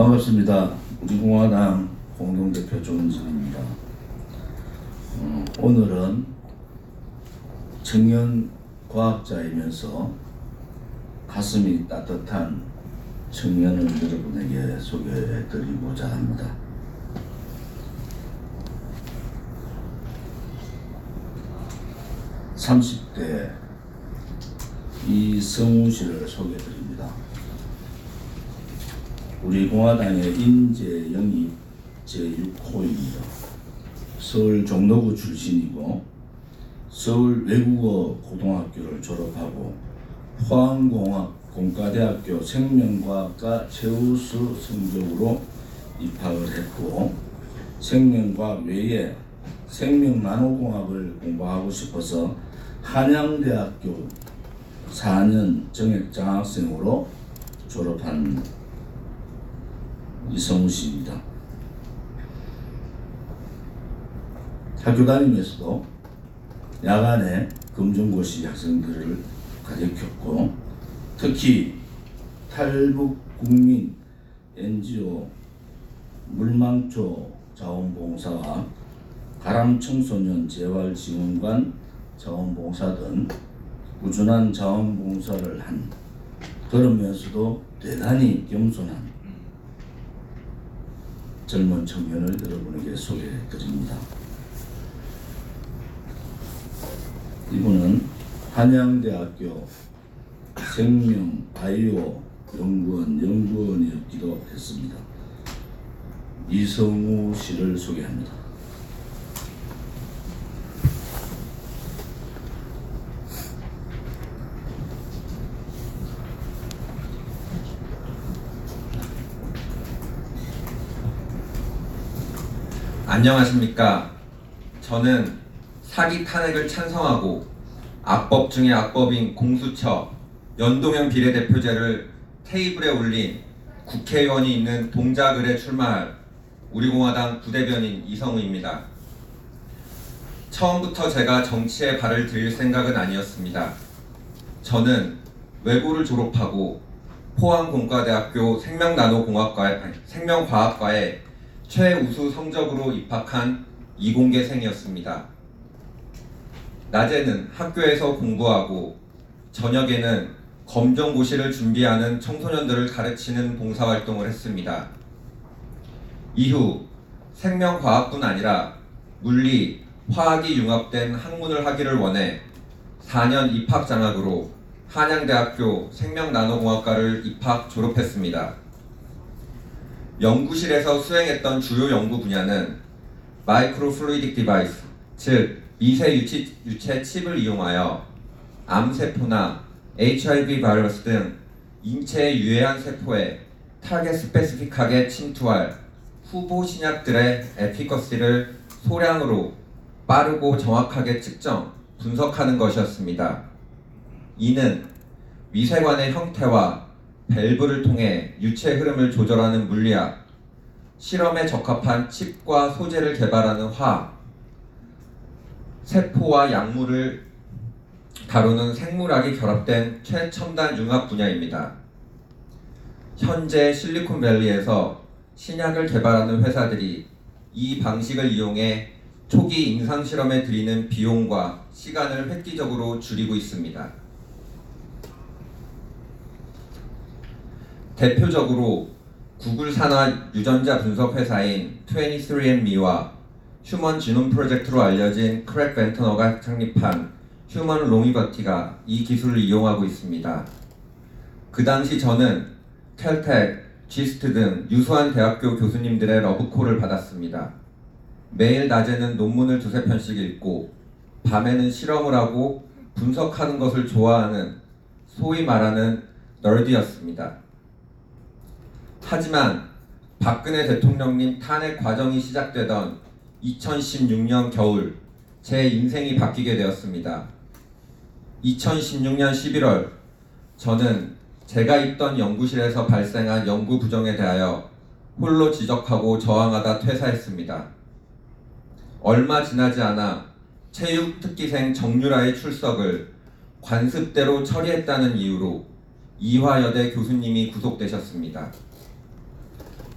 반갑습니다. 우리 공화당 공동대표 조은진입니다. 어, 오늘은 청년 과학자이면서 가슴이 따뜻한 청년을 여러분에게 소개해 드리고자 합니다. (30대) 이 성우 씨를 소개해 드립니다. 우리 공화당의 인재 영입 제6호입니다. 서울 종로구 출신이고 서울 외국어 고등학교를 졸업하고 포항공학 공과대학교 생명과학과 최우수 성적으로 입학을 했고 생명과학 외에 생명나노공학을 공부하고 싶어서 한양대학교 4년 정액장학생으로 졸업한 이성우 씨입니다. 학교 다니면서도 야간에 검정고시 학생들을 가르쳤고 특히 탈북 국민 NGO 물망초 자원봉사와 가람 청소년 재활 지원관 자원봉사 등 꾸준한 자원봉사를 한 그러면서도 대단히 겸손한 젊은 청년을 여러분에게 소개해 드립니다. 이분은 한양대학교 생명 바이오 연구원 연구원이었기도 했습니다. 이성우 씨를 소개합니다. 안녕하십니까. 저는 사기 탄핵을 찬성하고 악법 중에 악법인 공수처 연동형 비례대표제를 테이블에 올린 국회의원이 있는 동작을에 출마할 우리공화당 부대변인 이성우입니다. 처음부터 제가 정치에 발을 들일 생각은 아니었습니다. 저는 외고를 졸업하고 포항공과대학교 생명나노공학과 아니, 생명과학과에 최우수 성적으로 입학한 이공계생이었습니다. 낮에는 학교에서 공부하고 저녁에는 검정고시를 준비하는 청소년들을 가르치는 봉사활동을 했습니다. 이후 생명과학뿐 아니라 물리, 화학이 융합된 학문을 하기를 원해 4년 입학 장학으로 한양대학교 생명나노공학과를 입학 졸업했습니다. 연구실에서 수행했던 주요 연구 분야는 마이크로 플루이딕 디바이스, 즉 미세 유치, 유체 칩을 이용하여 암세포나 HIV 바이러스 등 인체에 유해한 세포에 타겟 스페시픽하게 침투할 후보 신약들의 에피커시를 소량으로 빠르고 정확하게 측정, 분석하는 것이었습니다. 이는 위세관의 형태와 밸브를 통해 유체 흐름을 조절하는 물리학, 실험에 적합한 칩과 소재를 개발하는 화학, 세포와 약물을 다루는 생물학이 결합된 최첨단 융합 분야입니다. 현재 실리콘밸리에서 신약을 개발하는 회사들이 이 방식을 이용해 초기 임상 실험에 들이는 비용과 시간을 획기적으로 줄이고 있습니다. 대표적으로 구글 산하 유전자 분석 회사인 23andMe와 휴먼 지놈 프로젝트로 알려진 크랙 벤터너가 창립한 휴먼 롱이버티가 이 기술을 이용하고 있습니다. 그 당시 저는 텔텍, 지스트 등 유수한 대학교 교수님들의 러브콜을 받았습니다. 매일 낮에는 논문을 두세 편씩 읽고 밤에는 실험을 하고 분석하는 것을 좋아하는 소위 말하는 널드였습니다. 하지만 박근혜 대통령님 탄핵 과정이 시작되던 2016년 겨울 제 인생이 바뀌게 되었습니다. 2016년 11월 저는 제가 있던 연구실에서 발생한 연구 부정에 대하여 홀로 지적하고 저항하다 퇴사했습니다. 얼마 지나지 않아 체육특기생 정유라의 출석을 관습대로 처리했다는 이유로 이화여대 교수님이 구속되셨습니다.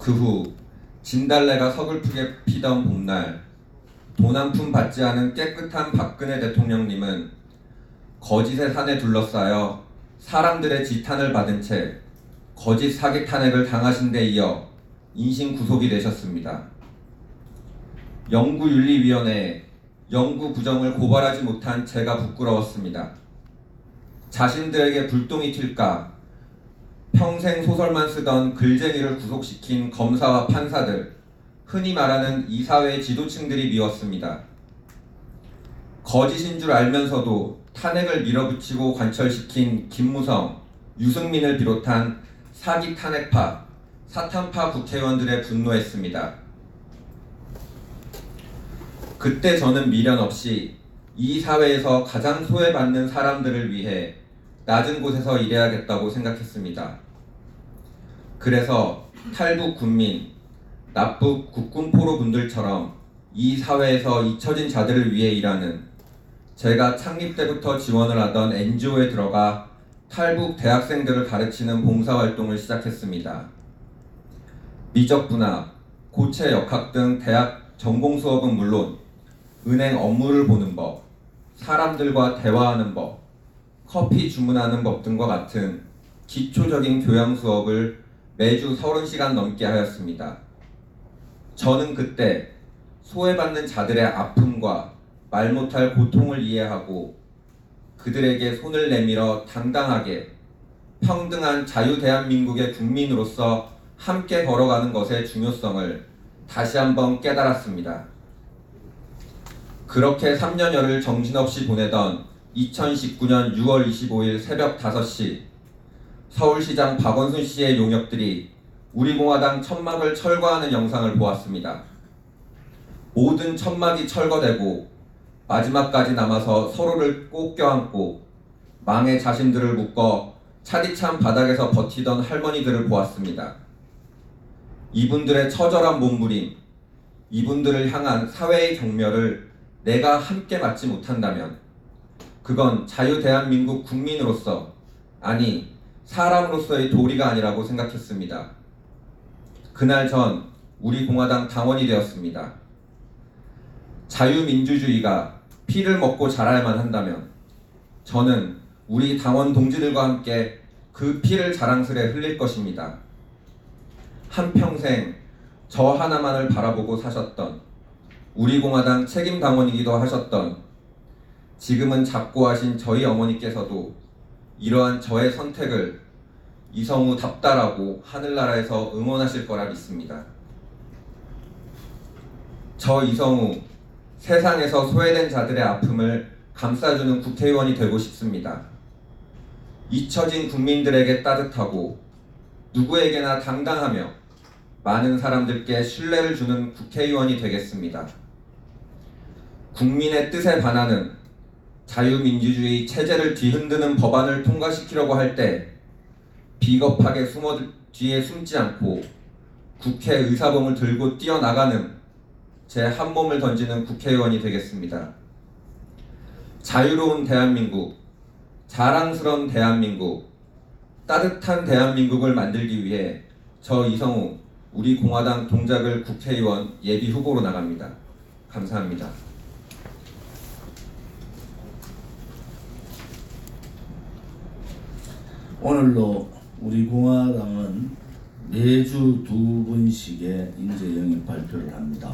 그 후 진달래가 서글프게 피던 봄날 돈 한 푼 받지 않은 깨끗한 박근혜 대통령님은 거짓의 산에 둘러싸여 사람들의 지탄을 받은 채 거짓 사기 탄핵을 당하신 데 이어 인신 구속이 되셨습니다. 연구윤리위원회 연구 부정을 고발하지 못한 제가 부끄러웠습니다. 자신들에게 불똥이 튈까 평생 소설만 쓰던 글쟁이를 구속시킨 검사와 판사들, 흔히 말하는 이 사회의 지도층들이 미웠습니다. 거짓인 줄 알면서도 탄핵을 밀어붙이고 관철시킨 김무성, 유승민을 비롯한 사기 탄핵파, 사탄파 국회의원들의 분노했습니다. 그때 저는 미련 없이 이 사회에서 가장 소외받는 사람들을 위해 낮은 곳에서 일해야겠다고 생각했습니다. 그래서 탈북 군민, 납북 국군포로 분들처럼 이 사회에서 잊혀진 자들을 위해 일하는 제가 창립 때부터 지원을 하던 NGO에 들어가 탈북 대학생들을 가르치는 봉사활동을 시작했습니다. 미적분학, 고체 역학 등 대학 전공 수업은 물론 은행 업무를 보는 법, 사람들과 대화하는 법, 커피 주문하는 법 등과 같은 기초적인 교양 수업을 매주 30시간 넘게 하였습니다. 저는 그때 소외받는 자들의 아픔과 말 못할 고통을 이해하고 그들에게 손을 내밀어 당당하게 평등한 자유 대한민국의 국민으로서 함께 걸어가는 것의 중요성을 다시 한번 깨달았습니다. 그렇게 3년여를 정신없이 보내던 2019년 6월 25일 새벽 5시 서울시장 박원순 씨의 용역들이 우리공화당 천막을 철거하는 영상을 보았습니다. 모든 천막이 철거되고 마지막까지 남아서 서로를 꼭 껴안고 망의 자신들을 묶어 차디찬 바닥에서 버티던 할머니들을 보았습니다. 이분들의 처절한 몸부림, 이분들을 향한 사회의 경멸을 내가 함께 맞지 못한다면 그건 자유 대한민국 국민으로서 아니 사람으로서의 도리가 아니라고 생각했습니다. 그날 전 우리 공화당 당원이 되었습니다. 자유민주주의가 피를 먹고 자라야만 한다면 저는 우리 당원 동지들과 함께 그 피를 자랑스레 흘릴 것입니다. 한평생 저 하나만을 바라보고 사셨던 우리 공화당 책임 당원이기도 하셨던 지금은 작고하신 저희 어머니께서도 이러한 저의 선택을 이성우 답다라고 하늘나라에서 응원하실 거라 믿습니다. 저 이성우 세상에서 소외된 자들의 아픔을 감싸주는 국회의원이 되고 싶습니다. 잊혀진 국민들에게 따뜻하고 누구에게나 당당하며 많은 사람들께 신뢰를 주는 국회의원이 되겠습니다. 국민의 뜻에 반하는 자유민주주의 체제를 뒤흔드는 법안을 통과시키려고 할 때 비겁하게 숨어 뒤에 숨지 않고 국회 의사봉을 들고 뛰어나가는 제 한 몸을 던지는 국회의원이 되겠습니다. 자유로운 대한민국, 자랑스러운 대한민국, 따뜻한 대한민국을 만들기 위해 저 이성우 우리 공화당 동작을 국회의원 예비 후보로 나갑니다. 감사합니다. 오늘로 우리 공화당은 매주 두 번씩의 인재 영입 발표를 합니다.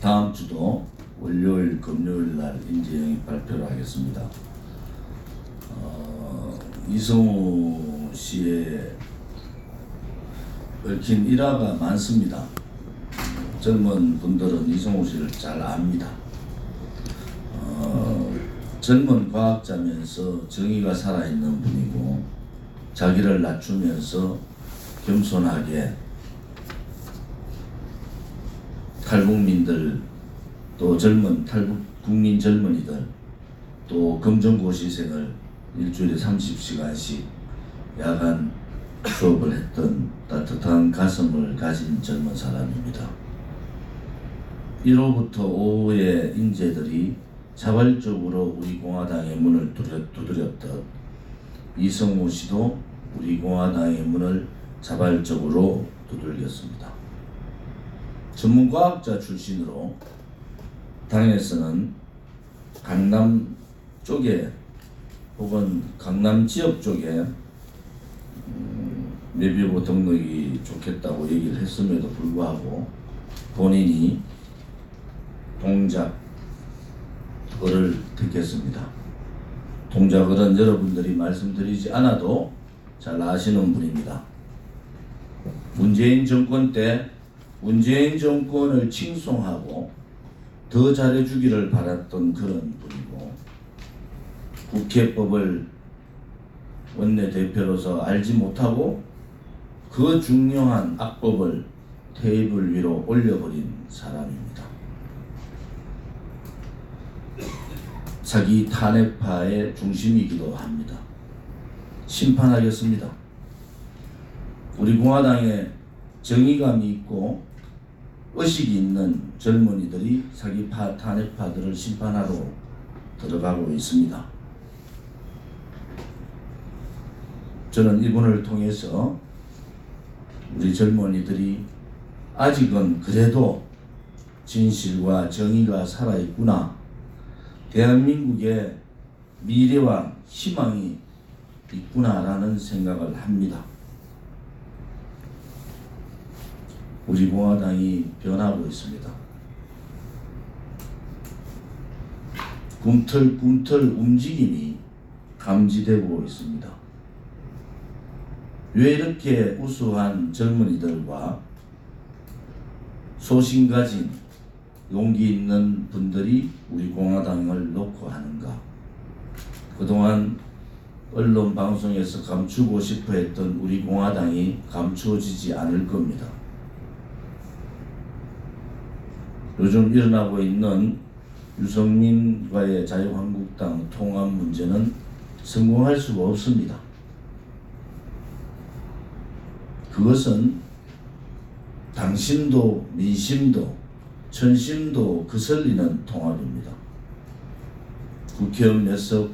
다음 주도 월요일, 금요일 날 인재 영입 발표를 하겠습니다. 어, 이성우 씨의 얽힌 일화가 많습니다. 젊은 분들은 이성우 씨를 잘 압니다. 어, 젊은 과학자면서 정의가 살아있는 분이고 자기를 낮추면서 겸손하게 탈북민들 또 젊은 탈북 국민 젊은이들 또 검정고시생을 일주일에 30시간씩 야간 수업을 했던 따뜻한 가슴을 가진 젊은 사람입니다. 1호부터 5호의 인재들이 자발적으로 우리 공화당의 문을 두드렸- 두드렸듯 이성우 씨도 우리 공화당의 문을 자발적으로 두들겼습니다. 전문과학자 출신으로 당에서는 강남 쪽에 혹은 강남 지역 쪽에 음, 내비보 등록이 좋겠다고 얘기를 했음에도 불구하고 본인이 동작 을을 택했습니다. 동작을은 여러분들이 말씀드리지 않아도 잘 아시는 분입니다. 문재인 정권 때 문재인 정권을 칭송하고 더 잘해주기를 바랐던 그런 분이고 국회법을 원내대표로서 알지 못하고 그 중요한 악법을 테이블 위로 올려버린 사람입니다. 자기 탄핵파의 중심이기도 합니다. 심판하겠습니다. 우리 공화당에 정의감이 있고 의식이 있는 젊은이들이 사기 파 탄핵파들을 심판하러 들어가고 있습니다. 저는 이분을 통해서 우리 젊은이들이 아직은 그래도 진실과 정의가 살아있구나. 대한민국의 미래와 희망이 있구나라는 생각을 합니다. 우리 공화당이 변하고 있습니다. 꿈틀꿈틀 움직임이 감지되고 있습니다. 왜 이렇게 우수한 젊은이들과 소신 가진 용기 있는 분들이 우리 공화당을 놓고 하는가? 그동안 언론 방송에서 감추고 싶어 했던 우리 공화당이 감추어지지 않을 겁니다. 요즘 일어나고 있는 유성민과의 자유한국당 통합 문제는 성공할 수가 없습니다. 그것은 당심도 민심도 천심도 거슬리는 통합입니다. 국회의원 몇석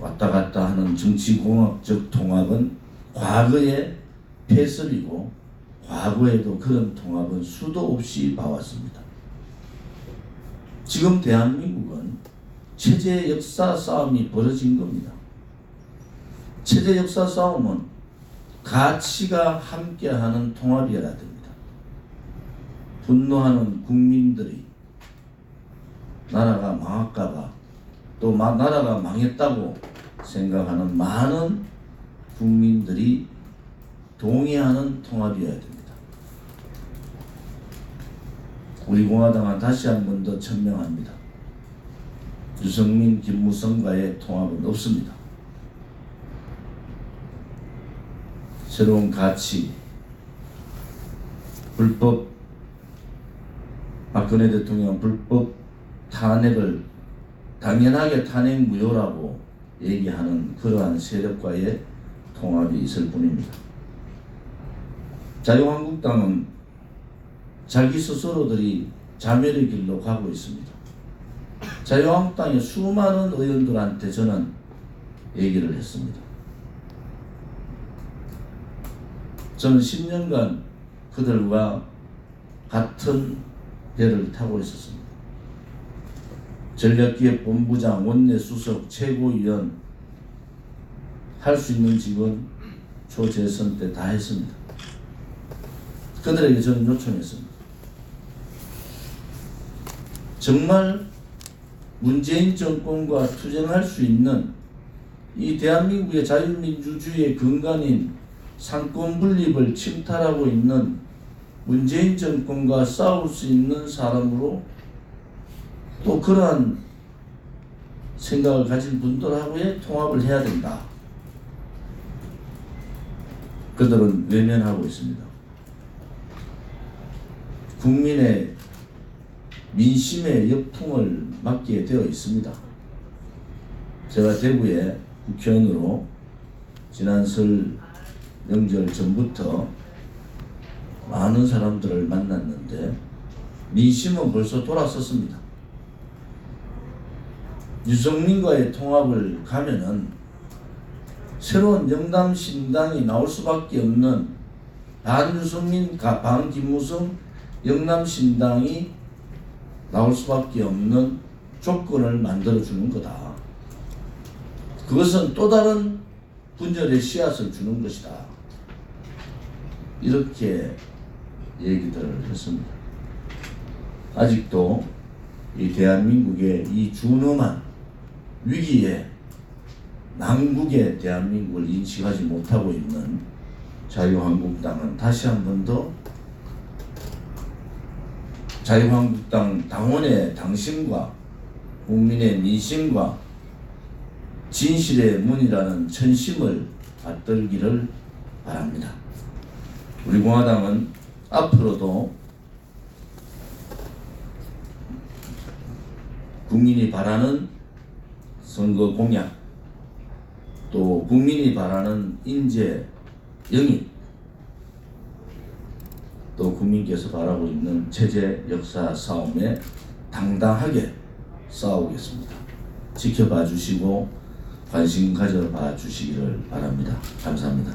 왔다 갔다 하는 정치공학적 통합은 과거의 폐설이고 과거에도 그런 통합은 수도 없이 봐왔습니다. 지금 대한민국은 체제 역사 싸움이 벌어진 겁니다. 체제 역사 싸움은 가치가 함께하는 됩니다. 분노하는 국민들이 나라가 망할까봐 또 마- 나라가 망했다고 생각하는 많은 국민들이 동의하는 통합이어야 됩니다. 우리 공화당은 다시 한 번 더 천명합니다. 유승민, 김무성과의 통합은 없습니다. 새로운 가치, 불법 박근혜 대통령 불법 탄핵을 당연하게 탄핵 무효라고 얘기하는 그러한 세력과의 통합이 있을 뿐입니다. 자유한국당은 자기 스스로들이 자멸의 길로 가고 있습니다. 자유한국당의 수많은 의원들한테 저는 얘기를 했습니다. 저는 10년간 그들과 같은 배를 타고 있었습니다. 전략기획 본부장, 원내 수석, 최고위원 할 수 있는 직원 초재선 때 다 했습니다. 그들에게 저는 요청했습니다. 정말 문재인 정권과 투쟁할 수 있는 이 대한민국의 자유민주주의의 근간인 상권 분립을 침탈하고 있는 문재인 정권과 싸울 수 있는 사람으로 또 그러한 생각을 가진 분들하고의 통합을 해야 된다. 그들은 외면하고 있습니다. 국민의 민심의 역풍을 맞게 되어 있습니다. 제가 대구에 국회의원으로 지난 설 명절 전부터 많은 사람들을 만났는데 민심은 벌써 돌아섰습니다. 유승민과의 통합을 가면은 새로운 영당 신당이 나올 수밖에 없는 반유승민, 가- 반김무성, 영남 신당이 나올 수밖에 없는 조건을 만들어 주는 거다. 그것은 또 다른 분열의 씨앗을 주는 것이다. 이렇게 얘기들을 했습니다. 아직도 이 대한민국의 이 준엄한 위기에 난국의 대한민국을 인식하지 못하고 있는 자유한국당은 다시 한 번 더 자유한국당 당원의 당심과 국민의 민심과 진실의 문이라는 천심을 받들기를 바랍니다. 우리 공화당은 앞으로도 국민이 바라는 선거 공약 또 국민이 바라는 인재 영입 또 국민께서 바라고 있는 체제 역사 싸움에 당당하게 싸우겠습니다. 지켜봐 주시고 관심 가져봐 주시기를 바랍니다. 감사합니다.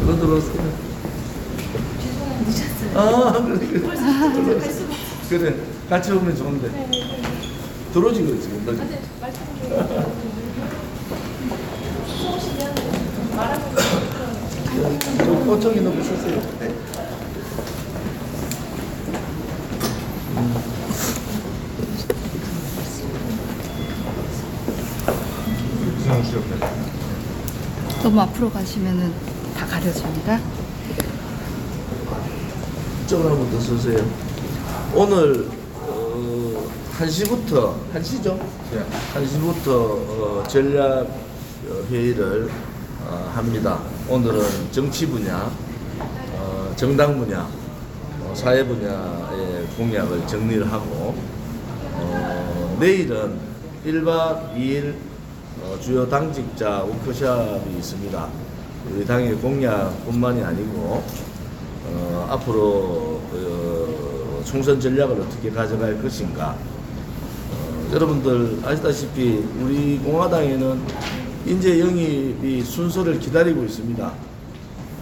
들어 들어오세요. 아 그래 그래. 그래 같이 오면 좋은데. 들어오지 그렇지. 너저 꼬청이 넣고 쓰세요. 네. 너무 앞으로 가시면은 다 가려집니다. 이쪽으로 한번 더 서세요. 오늘 어, 1시부터 1시죠? 네. 1시부터 어, 전략 어, 회의를 어, 합니다. 오늘은 정치 분야, 어, 정당 분야, 어, 사회 분야의 공약을 정리를 하고 어, 내일은 1박 2일 어, 주요 당직자 워크숍이 있습니다. 우리 당의 공약뿐만이 아니고 어, 앞으로 어, 총선 전략을 어떻게 가져갈 것인가. 어, 여러분들 아시다시피 우리 공화당에는 인재 영입이 순서를 기다리고 있습니다.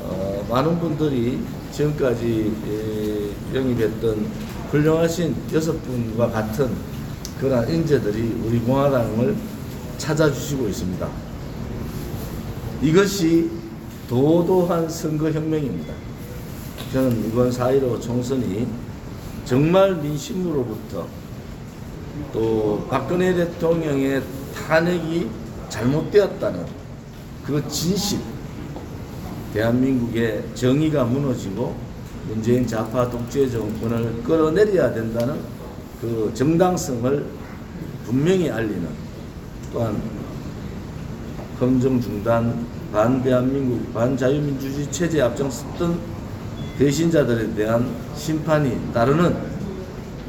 어, 많은 분들이 지금까지 에, 영입했던 훌륭하신 여섯 분과 같은 그러한 인재들이 우리 공화당을 찾아주시고 있습니다. 이것이 도도한 선거혁명입니다. 저는 이번 4.15 총선이 정말 민심으로부터 또 박근혜 대통령의 탄핵이 잘못되었다는 그 진실, 대한민국의 정의가 무너지고 문재인 좌파 독재 정권을 끌어내려야 된다는 그 정당성을 분명히 알리는 또한 검정 중단, 반 대한민국, 반 자유민주주의 체제에 앞장섰던 배신자들에 대한 심판이 따르는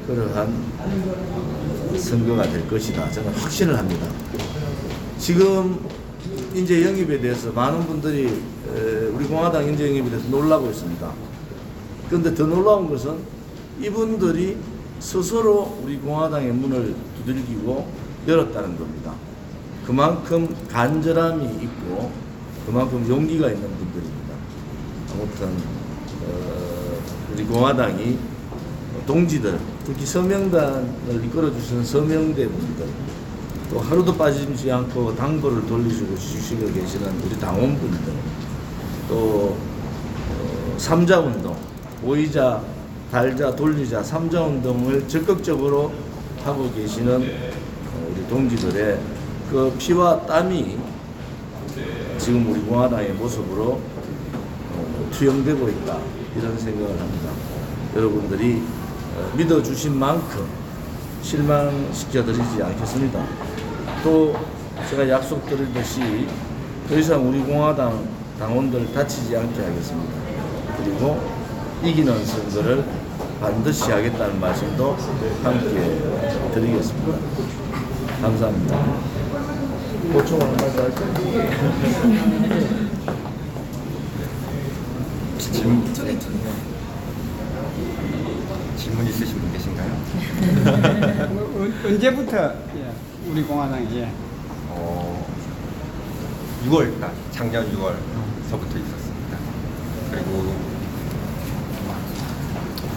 그러한 선거가 될 것이다. 저는 확신을 합니다. 지금 인재 영입에 대해서 많은 분들이 에, 우리 공화당 인재 영입에 대해서 놀라고 있습니다. 그런데 더 놀라운 것은 이분들이 스스로 우리 공화당의 문을 두들기고 열었다는 겁니다. 그만큼 간절함이 있고 그만큼 용기가 있는 분들입니다. 아무튼 어, 우리 공화당이 동지들 특히 서명단을 이끌어 주시는 서명대 분들 또 하루도 빠지지 않고 당부를 돌리시고 주시고 계시는 우리 당원분들 또 어, 삼자운동 모이자 달자 돌리자 삼자운동을 적극적으로 하고 계시는 어, 우리 동지들의 그 피와 땀이 지금 우리 공화당의 모습으로 어, 투영되고 있다 이런 생각을 합니다. 여러분들이 어, 믿어주신 만큼 실망시켜드리지 않겠습니다. 또 제가 약속드리듯이 더 이상 우리 공화당 당원들 다치지 않게 하겠습니다. 그리고 이기는 선거를 반드시 하겠다는 말씀도 함께 드리겠습니다. 감사합니다. 보충 한 말씀 할까요? 질문 있으신 분 계신가요? 어, 언- 언제부터 예, 우리 공화당이 예. 어, 6월달 작년 6월서부터 있었습니다. 그리고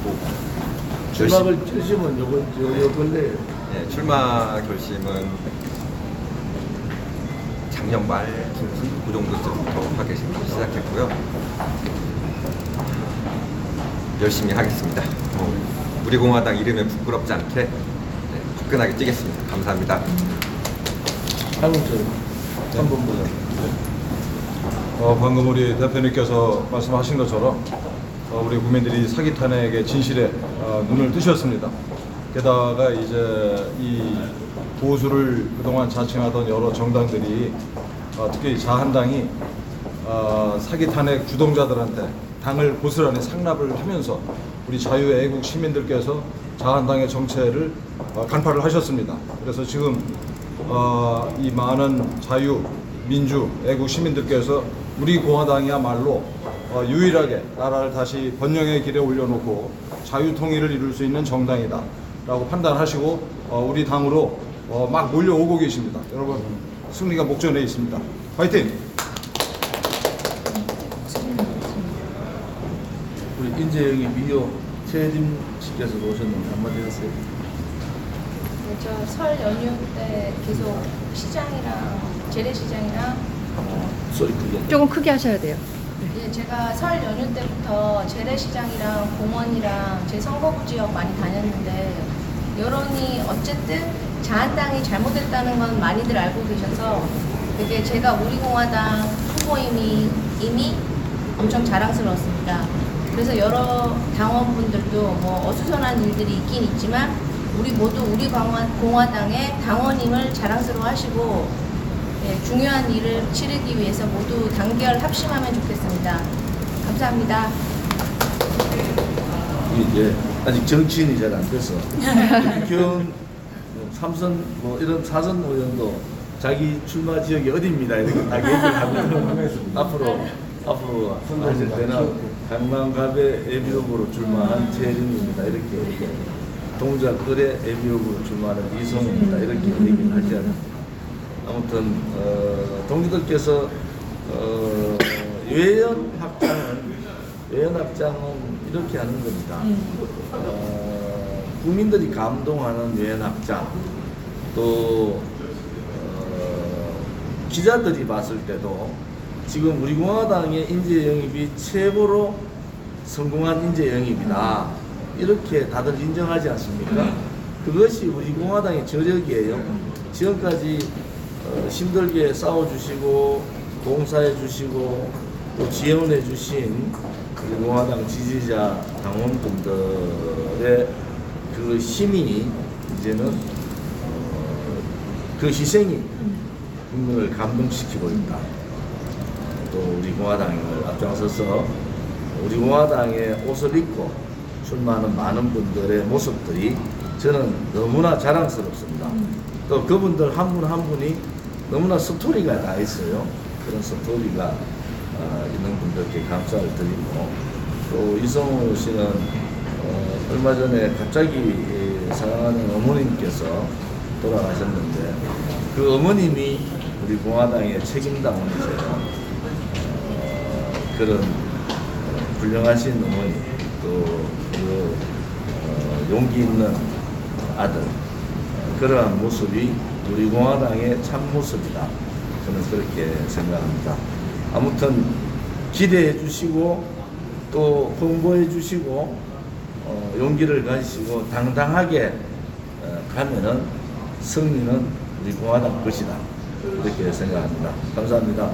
뭐 출마를 결심은 요번 요, 요 근래 예, 출마 결심은 작년 말 중순 그 정도쯤부터 하기 시작했고요. 열심히 하겠습니다. 어, 우리 공화당 이름에 부끄럽지 않게 네, 화끈하게 뛰겠습니다. 감사합니다. 한국처럼 한번 보자. 어, 방금 우리 대표님께서 말씀하신 것처럼 어, 우리 국민들이 사기 탄핵의 진실에 어, 눈을 뜨셨습니다. 게다가 이제 이 보수를 그동안 자칭하던 여러 정당들이 어, 특히 자한당이 어, 사기 탄핵 주동자들한테 당을 고스란히 상납을 하면서 우리 자유애국 시민들께서 자한당의 정체를 어, 간파를 하셨습니다. 그래서 지금 어, 이 많은 자유, 민주, 애국 시민들께서 우리 공화당이야말로 어, 유일하게 나라를 다시 번영의 길에 올려놓고 자유 통일을 이룰 수 있는 정당이다. 라고 판단하시고 어, 우리 당으로 어, 막 몰려오고 계십니다. 여러분 승리가 목전에 있습니다. 화이팅! 우리 인재영이 미디어 최혜림 씨께서 오셨는데 한마디 하세요. 네, 저설 연휴 때 계속 시장이랑 재래시장이랑 어, 소리 크게. 조금 크게 하셔야 돼요. 예, 제가 설 연휴 때부터 재래시장이랑 공원이랑 제 선거구 지역 많이 다녔는데 여론이 어쨌든 자한당이 잘못했다는 건 많이들 알고 계셔서 그게 제가 우리 공화당 후보임이 이미 엄청 자랑스러웠습니다. 그래서 여러 당원분들도 뭐 어수선한 일들이 있긴 있지만 우리 모두 우리 공화, 공화당의 당원임을 자랑스러워하시고 예, 중요한 일을 치르기 위해서 모두 단결 합심하면 좋겠습니다. 감사합니다. 이제 아직 정치인이 잘 안 돼서 국회의원 뭐 삼선 뭐 이런 사선 의원도 자기 출마 지역이 어디입니다 이렇게 다 얘기를 하면 앞으로 앞으로 하실 때는 강남갑의 예비후보로 출마한 최혜림입니다 이렇게 동작을의 예비후보로 출마하는 이성입니다 이렇게 얘기를 하지 않아요. 아무튼 어, 동지들께서 어, 외연 확장은 외연 확장은 이렇게 하는 겁니다. 어, 국민들이 감동하는 외연 확장 또 어, 기자들이 봤을 때도 지금 우리 공화당의 인재 영입이 최고로 성공한 인재 영입이다 이렇게 다들 인정하지 않습니까? 그것이 우리 공화당의 저력이에요. 지금까지 어, 힘들게 싸워주시고 봉사해 주시고 또 지원해 주신 우리 공화당 지지자 당원분들의 그 힘이 이제는 어, 그 희생이 국민을 감동시키고 있다. 또 우리 공화당을 앞장서서 우리 공화당의 옷을 입고 출마하는 많은 분들의 모습들이 저는 너무나 자랑스럽습니다. 또 그분들 한 분한 분이 너무나 스토리가 다 있어요. 그런 스토리가 어, 있는 분들께 감사를 드리고 또 이성우 씨는 어, 얼마 전에 갑자기 이 사랑하는 어머님께서 돌아가셨는데 그 어머님이 우리 공화당의 책임당원이세요. 어, 그런 어, 훌륭하신 어머니 또그 어, 용기 있는 아들 어, 그러한 모습이 우리 공화당의 참 모습이다. 저는 그렇게 생각합니다. 아무튼 기대해 주시고 또 홍보해 주시고 어, 용기를 가지시고 당당하게 어, 가면은 승리는 우리 공화당 것이다. 이렇게 생각합니다. 감사합니다.